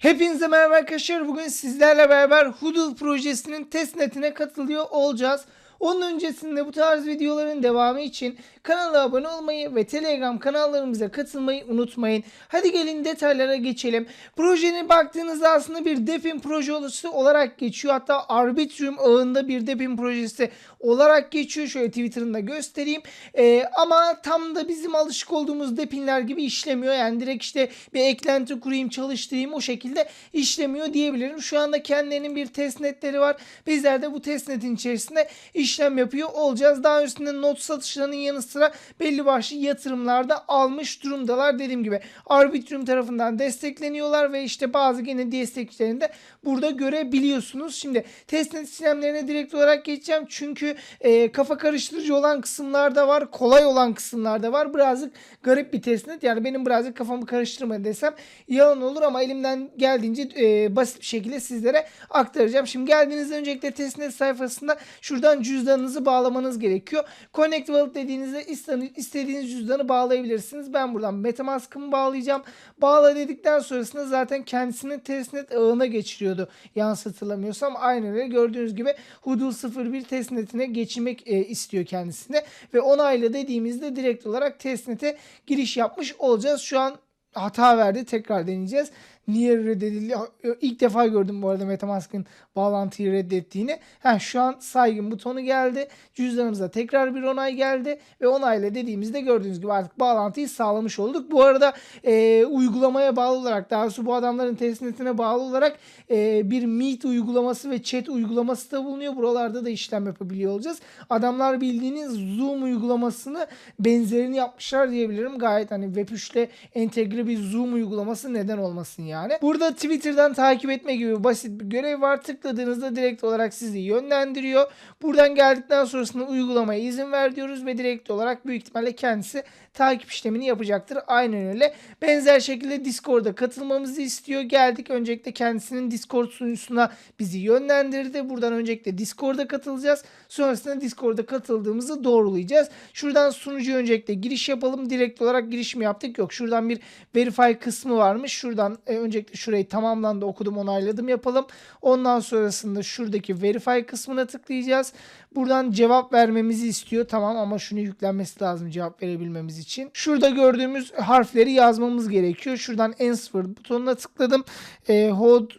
Hepinize merhaba arkadaşlar. Bugün sizlerle beraber Hudul projesinin testnetine katılıyor olacağız. Onun öncesinde bu tarz videoların devamı için kanala abone olmayı ve Telegram kanallarımıza katılmayı unutmayın. Hadi gelin detaylara geçelim. Projenin baktığınızda aslında bir Depin projesi olarak geçiyor. Hatta Arbitrium ağında bir Depin projesi olarak geçiyor. Şöyle Twitter'ında göstereyim. Ee, ama tam da bizim alışık olduğumuz Depinler gibi işlemiyor. Yani direkt işte bir eklenti kurayım çalıştırayım o şekilde işlemiyor diyebilirim. Şu anda kendilerinin bir testnetleri var. Bizler de bu testnetin içerisinde işlem yapıyor olacağız. Daha öncesinde not satışlarının yanı sıra belli başlı yatırımlarda almış durumdalar. Dediğim gibi Arbitrium tarafından destekleniyorlar ve işte bazı gene destekçilerini de burada görebiliyorsunuz. Şimdi testnet işlemlerine direkt olarak geçeceğim. Çünkü e, kafa karıştırıcı olan kısımlar da var. Kolay olan kısımlar da var. Birazcık garip bir testnet. Yani benim birazcık kafamı karıştırma desem yalan olur ama elimden geldiğince e, basit bir şekilde sizlere aktaracağım. Şimdi geldiğinizde öncelikle testnet sayfasında şuradan cüzdanınızı bağlamanız gerekiyor. Connect Wallet dediğinizde iste- istediğiniz cüzdanı bağlayabilirsiniz. Ben buradan Metamask'ımı bağlayacağım. Bağla dedikten sonrasında zaten kendisini testnet ağına geçiriyordu. Yanlış hatırlamıyorsam aynen öyle. Gördüğünüz gibi Hudul 01 testnetine geçirmek e, istiyor kendisine. Ve onayla dediğimizde direkt olarak testnete giriş yapmış olacağız. Şu an hata verdi. Tekrar deneyeceğiz. Niye reddedildi? İlk defa gördüm bu arada Metamask'ın bağlantıyı reddettiğini. Ha, şu an saygın butonu geldi. Cüzdanımıza tekrar bir onay geldi. Ve onayla dediğimizde gördüğünüz gibi artık bağlantıyı sağlamış olduk. Bu arada e, uygulamaya bağlı olarak daha doğrusu bu adamların testnetine bağlı olarak e, bir Meet uygulaması ve chat uygulaması da bulunuyor. Buralarda da işlem yapabiliyor olacağız. Adamlar bildiğiniz Zoom uygulamasını benzerini yapmışlar diyebilirim. Gayet hani Web3 ile entegre bir Zoom uygulaması neden olmasın yani. Burada Twitter'dan takip etme gibi basit bir görev var. Tıkladığınızda direkt olarak sizi yönlendiriyor. Buradan geldikten sonrasında uygulamaya izin ver diyoruz ve direkt olarak büyük ihtimalle kendisi takip işlemini yapacaktır. Aynen öyle. Benzer şekilde Discord'a katılmamızı istiyor. Geldik öncelikle kendisinin Discord sunucusuna bizi yönlendirdi. Buradan öncelikle Discord'a katılacağız. Sonrasında Discord'a katıldığımızı doğrulayacağız. Şuradan sunucuya öncelikle giriş yapalım. Direkt olarak giriş mi yaptık? Yok. Şuradan bir verify kısmı varmış. Şuradan e, öncelikle şurayı tamamlandı okudum onayladım yapalım. Ondan sonrasında şuradaki verify kısmına tıklayacağız. Buradan cevap vermemizi istiyor. Tamam ama şunu yüklenmesi lazım cevap verebilmemiz için. Şurada gördüğümüz harfleri yazmamız gerekiyor. Şuradan answer butonuna tıkladım. E, hod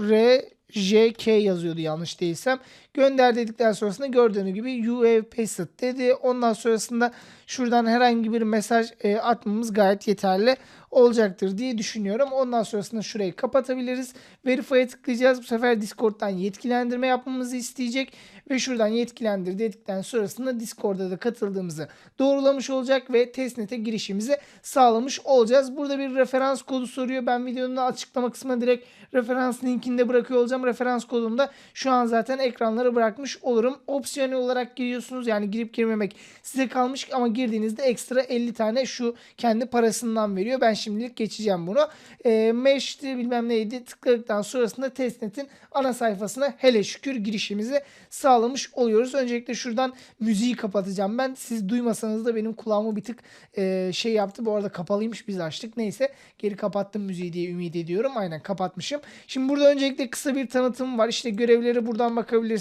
R JK yazıyordu yanlış değilsem. Gönder dedikten sonrasında gördüğünüz gibi you have pasted dedi. Ondan sonrasında şuradan herhangi bir mesaj e, atmamız gayet yeterli olacaktır diye düşünüyorum. Ondan sonrasında şurayı kapatabiliriz. Verify'e tıklayacağız. Bu sefer Discord'dan yetkilendirme yapmamızı isteyecek. Ve şuradan yetkilendir dedikten sonrasında Discord'da da katıldığımızı doğrulamış olacak ve testnet'e girişimizi sağlamış olacağız. Burada bir referans kodu soruyor. Ben videonun açıklama kısmına direkt referans linkini de bırakıyor olacağım. Referans kodunu da şu an zaten ekranlara bırakmış olurum. Opsiyonel olarak giriyorsunuz. Yani girip girmemek size kalmış ama girdiğinizde ekstra 50 tane şu kendi parasından veriyor. Ben şimdilik geçeceğim bunu. E, Mesh'ti bilmem neydi tıkladıktan sonrasında testnet'in ana sayfasına hele şükür girişimizi sağlamış oluyoruz. Öncelikle şuradan müziği kapatacağım ben. Siz duymasanız da benim kulağımı bir tık e, şey yaptı. Bu arada kapalıymış biz açtık. Neyse geri kapattım müziği diye ümit ediyorum. Aynen kapatmışım. Şimdi burada öncelikle kısa bir tanıtım var. İşte görevlere buradan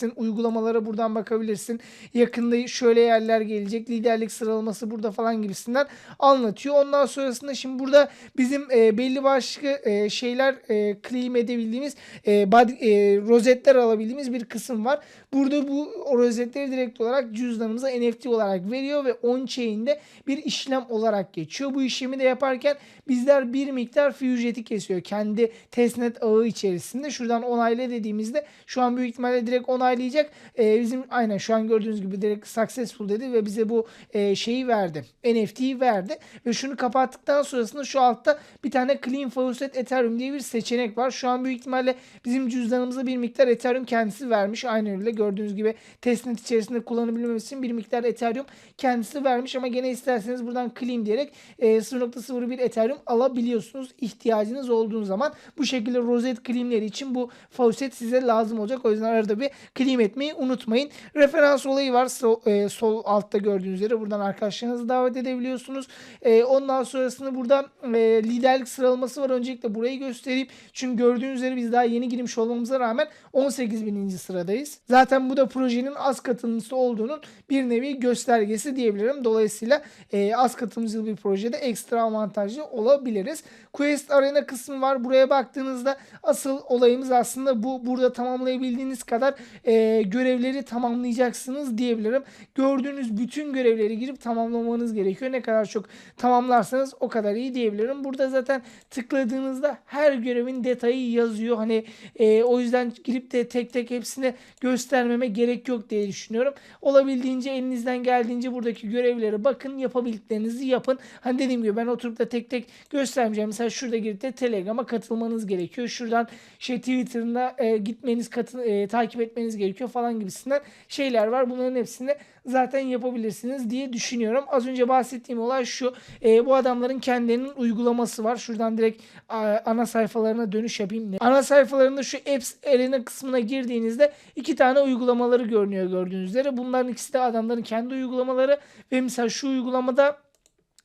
bakabilirsin. Uygulamalara buradan bakabilirsin. Yakında şöyle yerler gelecek. Liderlik sıralaması burada falan gibisinden anlatıyor. Ondan sonrasında şimdi burada bizim e, belli başlı e, şeyler e, claim edebildiğimiz e, body, e, rozetler alabildiğimiz bir kısım var. Burada bu rozetleri direkt olarak cüzdanımıza NFT olarak veriyor ve on-chain'de bir işlem olarak geçiyor. Bu işlemi de yaparken bizler bir miktar fee ücreti kesiyor. Kendi testnet ağı içerisinde. Şuradan onayla dediğimizde şu an büyük ihtimalle direkt onaylayacak. Ee, bizim aynen şu an gördüğünüz gibi direkt successful dedi ve bize bu e, şeyi verdi. NFT'yi verdi ve şunu kapattıktan sonrasında şu altta bir tane Clean Faucet Ethereum diye bir seçenek var. Şu an büyük ihtimalle bizim cüzdanımıza bir miktar Ethereum kendisi vermiş. Aynen öyle gördüğünüz gibi testnet içerisinde kullanabilmemiz için bir miktar Ethereum kendisi vermiş ama gene isterseniz buradan Clean diyerek e, 0.01 Ethereum alabiliyorsunuz ihtiyacınız olduğu zaman. Bu şekilde rozet claimleri için bu faucet size lazım olacak. O yüzden arada bir clean etmeyi unutmayın. Referans olayı var. Sol, e, sol altta gördüğünüz üzere buradan arkadaşlarınızı davet edebiliyorsunuz. E, ondan sonrasında burada e, liderlik sıralaması var. Öncelikle burayı göstereyim. Çünkü gördüğünüz üzere biz daha yeni girmiş olmamıza rağmen 18 bininci sıradayız. Zaten bu da projenin az katılımcısı olduğunun bir nevi göstergesi diyebilirim. Dolayısıyla e, az katılımcılı bir projede ekstra avantajlı olabiliriz. Quest Arena kısmı var. Buraya baktığınızda asıl olayımız aslında bu. Burada tamamlayabildiğiniz kadar e, görevleri tamamlayacaksınız diyebilirim. Gördüğünüz bütün görevleri girip tamamlamanız gerekiyor. Ne kadar çok tamamlarsanız o kadar iyi diyebilirim. Burada zaten tıkladığınızda her görevin detayı yazıyor. Hani e, o yüzden girip de tek tek hepsini göstermeme gerek yok diye düşünüyorum. Olabildiğince elinizden geldiğince buradaki görevlere bakın. Yapabildiklerinizi yapın. Hani dediğim gibi ben oturup da tek tek göstermeyeceğim. Mesela şurada girip de Telegram'a katılmanız gerekiyor. Şuradan şey Twitter'ına e, gitmeniz, katıl, e, takip etmeniz gerekiyor falan gibisinden şeyler var. Bunların hepsini zaten yapabilirsiniz diye düşünüyorum. Az önce bahsettiğim olay şu. E, bu adamların kendilerinin uygulaması var. Şuradan direkt a, ana sayfalarına dönüş yapayım. Ana sayfalarında şu Apps Arena kısmına girdiğinizde iki tane uygulamaları görünüyor gördüğünüz üzere. Bunların ikisi de adamların kendi uygulamaları ve mesela şu uygulamada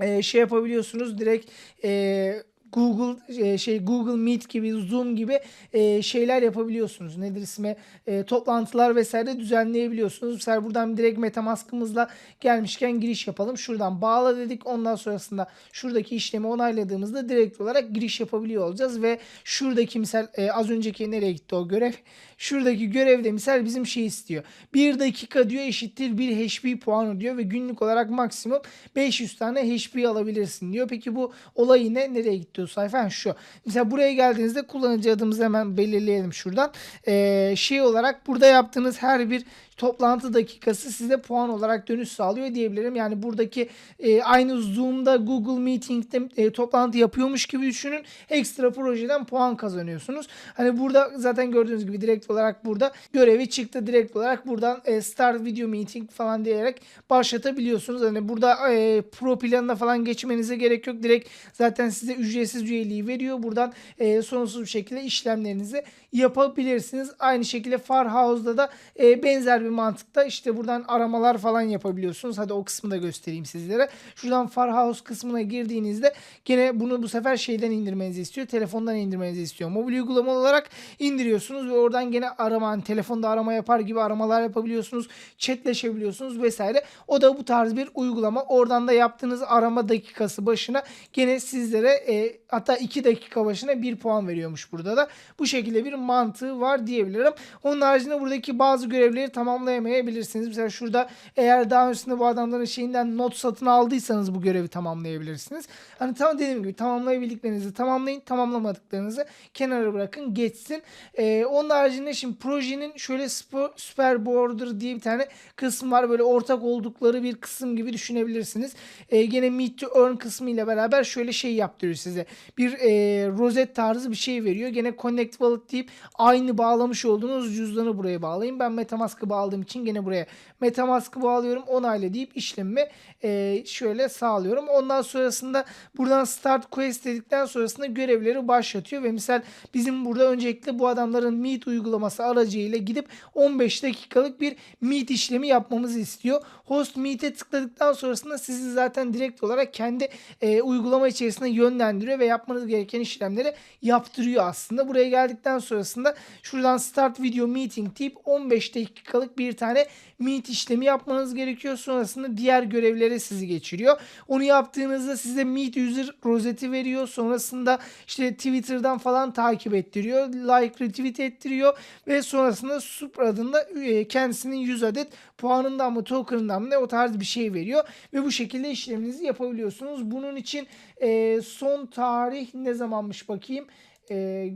e, şey yapabiliyorsunuz direkt e, Google e, şey Google Meet gibi Zoom gibi e, şeyler yapabiliyorsunuz. Nedir ismi? E, toplantılar vesaire düzenleyebiliyorsunuz. Mesela buradan direkt MetaMask'ımızla gelmişken giriş yapalım. Şuradan bağla dedik. Ondan sonrasında şuradaki işlemi onayladığımızda direkt olarak giriş yapabiliyor olacağız ve şuradaki misal az önceki nereye gitti o görev? Şuradaki görevde misal bizim şey istiyor. 1 dakika diyor eşittir 1 HP puanı diyor ve günlük olarak maksimum 500 tane HP alabilirsin diyor. Peki bu olayı ne? Nereye gitti o sayfa? Şu. Mesela buraya geldiğinizde kullanıcı adımızı hemen belirleyelim şuradan. Ee, şey olarak burada yaptığınız her bir toplantı dakikası size puan olarak dönüş sağlıyor diyebilirim. Yani buradaki e, aynı Zoom'da Google Meeting'de e, toplantı yapıyormuş gibi düşünün. Ekstra projeden puan kazanıyorsunuz. Hani burada zaten gördüğünüz gibi direkt olarak burada görevi çıktı. Direkt olarak buradan e, Start Video Meeting falan diyerek başlatabiliyorsunuz. Hani burada e, pro planına falan geçmenize gerek yok. Direkt zaten size ücretsiz üyeliği veriyor. Buradan e, sonsuz bir şekilde işlemlerinizi yapabilirsiniz. Aynı şekilde Farhouse'da da e, benzer bir mantıkta işte buradan aramalar falan yapabiliyorsunuz. Hadi o kısmı da göstereyim sizlere. Şuradan Farhouse kısmına girdiğinizde gene bunu bu sefer şeyden indirmenizi istiyor. Telefondan indirmenizi istiyor. Mobil uygulama olarak indiriyorsunuz ve oradan gene arama hani telefonda arama yapar gibi aramalar yapabiliyorsunuz. Chatleşebiliyorsunuz vesaire. O da bu tarz bir uygulama. Oradan da yaptığınız arama dakikası başına gene sizlere e, hatta 2 dakika başına 1 puan veriyormuş burada da. Bu şekilde bir mantığı var diyebilirim. Onun haricinde buradaki bazı görevleri tamamlayamayabilirsiniz. Mesela şurada eğer daha öncesinde bu adamların şeyinden not satın aldıysanız bu görevi tamamlayabilirsiniz. Hani tam dediğim gibi tamamlayabildiklerinizi tamamlayın. Tamamlamadıklarınızı kenara bırakın geçsin. Ee, onun haricinde şimdi projenin şöyle super border diye bir tane kısım var. Böyle ortak oldukları bir kısım gibi düşünebilirsiniz. Ee, gene meet to earn kısmı ile beraber şöyle şey yaptırıyor size. Bir e, rozet tarzı bir şey veriyor. Gene connect wallet deyip aynı bağlamış olduğunuz cüzdanı buraya bağlayın. Ben Metamask'ı bağladığım için gene buraya Metamask'ı bağlıyorum. Onayla deyip işlemimi e, şöyle sağlıyorum. Ondan sonrasında buradan start quest dedikten sonrasında görevleri başlatıyor ve misal bizim burada öncelikle bu adamların Meet uygulaması aracıyla gidip 15 dakikalık bir Meet işlemi yapmamızı istiyor. Host Meet'e tıkladıktan sonrasında sizi zaten direkt olarak kendi e, uygulama içerisinde yönlendiriyor ve yapmanız gereken işlemleri yaptırıyor aslında. Buraya geldikten sonrasında şuradan Start Video Meeting deyip 15 dakikalık bir tane Meet işlemi yapmanız gerekiyor. Sonrasında diğer görevlere sizi geçiriyor. Onu yaptığınızda size Meet User rozeti veriyor. Sonrasında işte Twitter'dan falan takip ettiriyor. Like retweet ettiriyor ve sonrasında Super adında e, kendisinin 100 adet puanından mı token'ından mı ne o tarz bir şey veriyor ve bu şekilde işleminizi yapabiliyorsunuz. Bunun için e, son tarih ne zamanmış bakayım. E,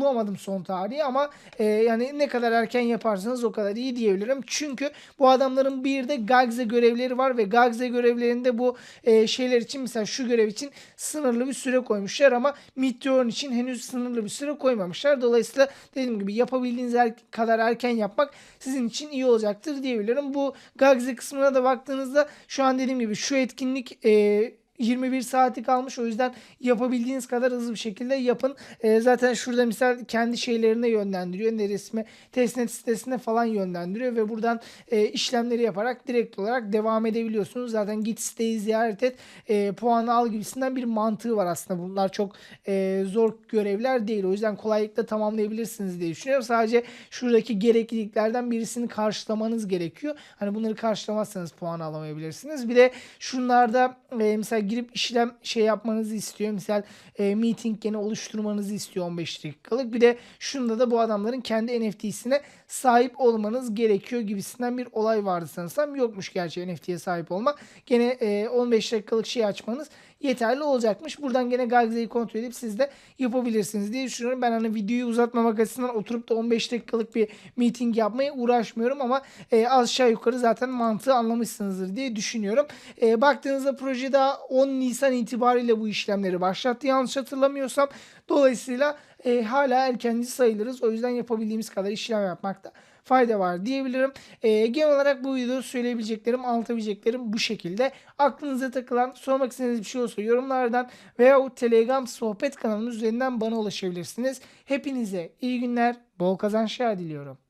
bulamadım son tarihi ama e, yani ne kadar erken yaparsanız o kadar iyi diyebilirim. Çünkü bu adamların bir de Gagze görevleri var ve Gagze görevlerinde bu e, şeyler için mesela şu görev için sınırlı bir süre koymuşlar ama Meteor'un için henüz sınırlı bir süre koymamışlar. Dolayısıyla dediğim gibi yapabildiğiniz er, kadar erken yapmak sizin için iyi olacaktır diyebilirim. Bu Gagze kısmına da baktığınızda şu an dediğim gibi şu etkinlik e, 21 saati kalmış. O yüzden yapabildiğiniz kadar hızlı bir şekilde yapın. Ee, zaten şurada misal kendi şeylerine yönlendiriyor. Neresime testnet sitesine falan yönlendiriyor ve buradan e, işlemleri yaparak direkt olarak devam edebiliyorsunuz. Zaten git siteyi ziyaret et, e, puanı al gibisinden bir mantığı var aslında. Bunlar çok e, zor görevler değil. O yüzden kolaylıkla tamamlayabilirsiniz diye düşünüyorum. Sadece şuradaki gerekliliklerden birisini karşılamanız gerekiyor. Hani bunları karşılamazsanız puan alamayabilirsiniz. Bir de şunlarda e, mesela girip işlem şey yapmanızı istiyor. Misal e, meeting gene oluşturmanızı istiyor 15 dakikalık. Bir de şunda da bu adamların kendi NFT'sine sahip olmanız gerekiyor gibisinden bir olay vardı sanırsam. Yokmuş gerçi NFT'ye sahip olmak. Gene e, 15 dakikalık şey açmanız yeterli olacakmış. Buradan gene Gagze'yi kontrol edip siz de yapabilirsiniz diye düşünüyorum. Ben hani videoyu uzatmamak açısından oturup da 15 dakikalık bir meeting yapmaya uğraşmıyorum ama e, aşağı yukarı zaten mantığı anlamışsınızdır diye düşünüyorum. E, baktığınızda proje daha 10 Nisan itibariyle bu işlemleri başlattı yanlış hatırlamıyorsam. Dolayısıyla e, hala erkenci sayılırız. O yüzden yapabildiğimiz kadar işlem yapmakta fayda var diyebilirim. E, genel olarak bu videoda söyleyebileceklerim, anlatabileceklerim bu şekilde. Aklınıza takılan, sormak istediğiniz bir şey olsa yorumlardan veya Telegram sohbet kanalımız üzerinden bana ulaşabilirsiniz. Hepinize iyi günler, bol kazançlar diliyorum.